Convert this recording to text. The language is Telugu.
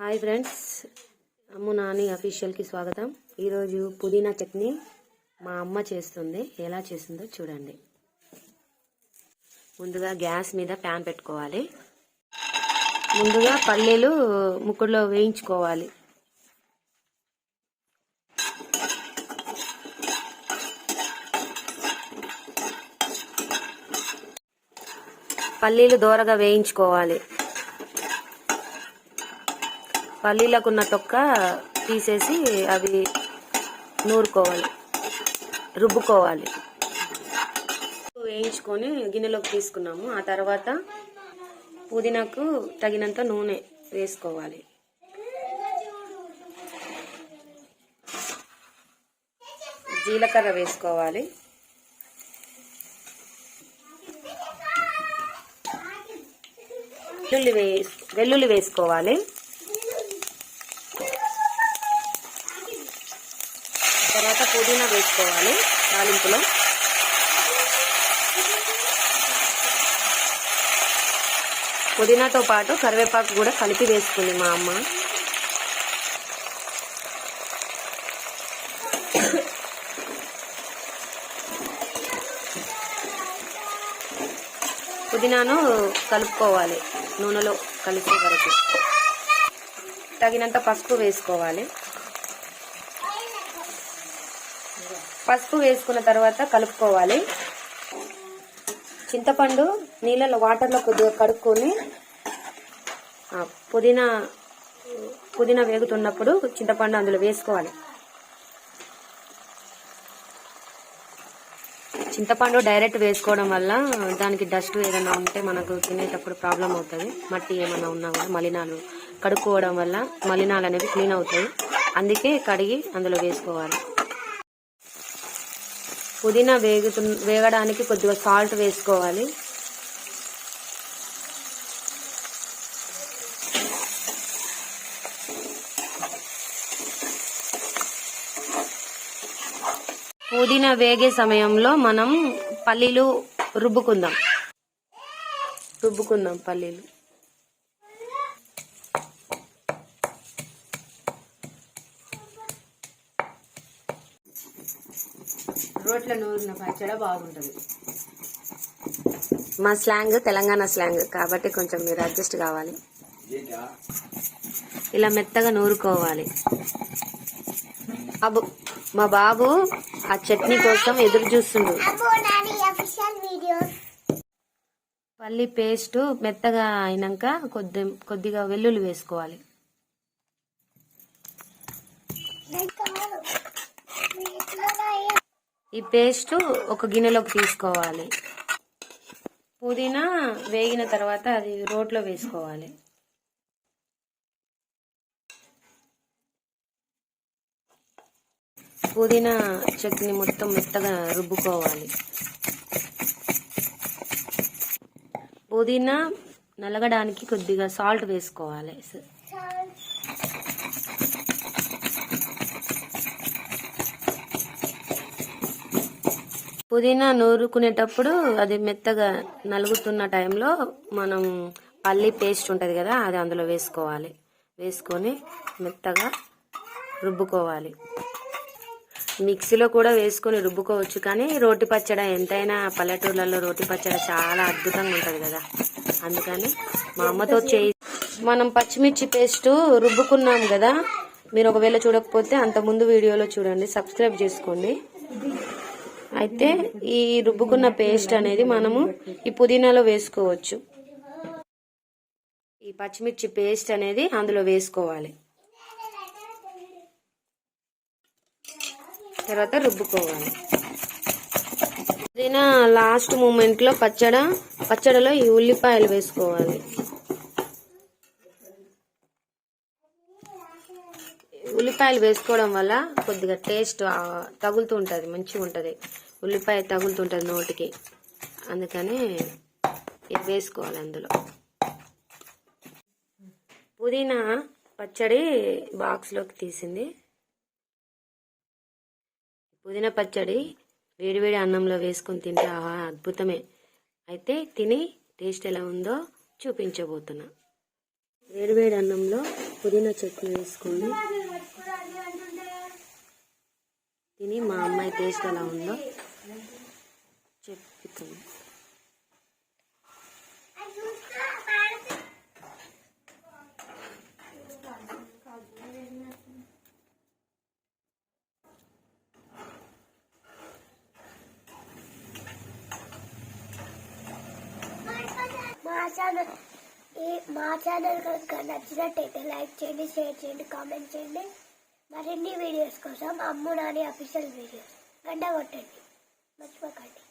హాయ్ ఫ్రెండ్స్ అమ్ము నాని అఫీషియల్కి స్వాగతం. ఈరోజు పుదీనా చట్నీ మా అమ్మ చేస్తుంది. ఎలా చేస్తుందో చూడండి. ముందుగా గ్యాస్ మీద ప్యాన్ పెట్టుకోవాలి. ముందుగా పల్లీలు ముక్కుడులో వేయించుకోవాలి. పల్లీలు దోరగా వేయించుకోవాలి. పల్లీలకు ఉన్న తొక్క తీసేసి అవి నూరుకోవాలి. రుబ్బుకోవాలి. వేయించుకొని గిన్నెలోకి తీసుకున్నాము. ఆ తర్వాత పుదీనాకు తగినంత నూనె వేసుకోవాలి. జీలకర్ర వేసుకోవాలి. వెల్లుల్లి వేసు వెల్లుల్లి వేసుకోవాలి. తర్వాత పుదీనా వేసుకోవాలి తాలింపులో. పుదీనాతో పాటు కరివేపాకు కూడా కలిపి వేసుకుంది మా అమ్మ. పుదీనాను కలుపుకోవాలి నూనెలో కలిసే వరకు. తగినంత పసుపు వేసుకోవాలి. పసుపు వేసుకున్న తర్వాత కలుపుకోవాలి. చింతపండు నీళ్ళలో వాటర్లో కొద్దిగా కడుక్కొని పుదీనా పుదీనా వేగుతున్నప్పుడు చింతపండు అందులో వేసుకోవాలి. చింతపండు డైరెక్ట్ వేసుకోవడం వల్ల దానికి డస్ట్ ఏదైనా ఉంటే మనకు తినేటప్పుడు ప్రాబ్లం అవుతుంది. మట్టి ఏమైనా ఉన్నా కూడా మలినాలు కడుక్కోవడం వల్ల మలినాలు అనేవి క్లీన్ అవుతాయి. అందుకే కడిగి అందులో వేసుకోవాలి. పుదీనా వేగుతు వేగడానికి కొద్దిగా సాల్ట్ వేసుకోవాలి. పుదీనా వేగే సమయంలో మనం పల్లీలు రుబ్బుకుందాం. రుబ్బుకుందాం పల్లీలు. రోట్ల నూరిన పచ్చడ బాగుంటుంది. మా స్లాంగ్ తెలంగాణ స్లాంగ్ కాబట్టి కొంచెం మీరు అడ్జస్ట్ కావాలి. ఇలా మెత్తగా నూరుకోవాలి. అబ్బు మా బాబు ఆ చట్నీ కోసం ఎదురు చూస్తుండు. పల్లి పేస్ట్ మెత్తగా అయినాక కొద్ది కొద్దిగా వెల్లుల్లి వేసుకోవాలి. ఈ పేస్ట్ ఒక గిన్నెలోకి తీసుకోవాలి. పుదీనా వేగిన తర్వాత అది రోట్లో వేసుకోవాలి. పుదీనా చట్నీ మొత్తం మెత్తగా రుబ్బుకోవాలి. పుదీనా నలగడానికి కొద్దిగా సాల్ట్ వేసుకోవాలి. పుదీనా నూరుకునేటప్పుడు అది మెత్తగా నలుగుతున్న టైంలో మనం పల్లి పేస్ట్ ఉంటుంది కదా అది అందులో వేసుకోవాలి. వేసుకొని మెత్తగా రుబ్బుకోవాలి. మిక్సీలో కూడా వేసుకొని రుబ్బుకోవచ్చు కానీ రోటి పచ్చడి ఎంతైనా పల్లెటూర్లలో రోటి పచ్చడి చాలా అద్భుతంగా ఉంటుంది కదా. అందుకని మా అమ్మతో చేయి. మనం పచ్చిమిర్చి పేస్ట్ రుబ్బుకున్నాం కదా మీరు ఒకవేళ చూడకపోతే అంత ముందు వీడియోలో చూడండి సబ్స్క్రైబ్ చేసుకోండి. అయితే ఈ రుబ్బుకున్న పేస్ట్ అనేది మనము ఈ పుదీనాలో వేసుకోవచ్చు. ఈ పచ్చిమిర్చి పేస్ట్ అనేది అందులో వేసుకోవాలి. తర్వాత రుబ్బుకోవాలి. పుదీనా లాస్ట్ మూమెంట్లో పచ్చడ పచ్చడిలో ఈ ఉల్లిపాయలు వేసుకోవాలి. ఉల్లిపాయలు వేసుకోవడం వల్ల కొద్దిగా టేస్ట్ తగులుతూ ఉంటుంది మంచిగా ఉంటుంది ఉల్లిపాయ తగులుతుంటుంది నోటికి. అందుకని ఇది వేసుకోవాలి అందులో. పుదీనా పచ్చడి బాక్స్లోకి తీసింది. పుదీనా పచ్చడి వేడివేడి అన్నంలో వేసుకొని తింటే ఆహా అద్భుతమే. అయితే తిని టేస్ట్ ఎలా ఉందో చూపించబోతున్నా. వేడివేడి అన్నంలో పుదీనా చట్నీ వేసుకోండి తిని మా అమ్మాయి టేస్ట్ ఎలా ఉందో చెప్తుంది. మా ఛానల్ ఈ మా ఛానల్ కనుక నచ్చినట్టయితే లైక్ చేయండి షేర్ చేయండి కామెంట్ చేయండి. మరిన్ని వీడియోస్ కోసం అమ్ము నాని అఫీషియల్ వీడియోస్ గంట కొట్టండి. Let's work on it.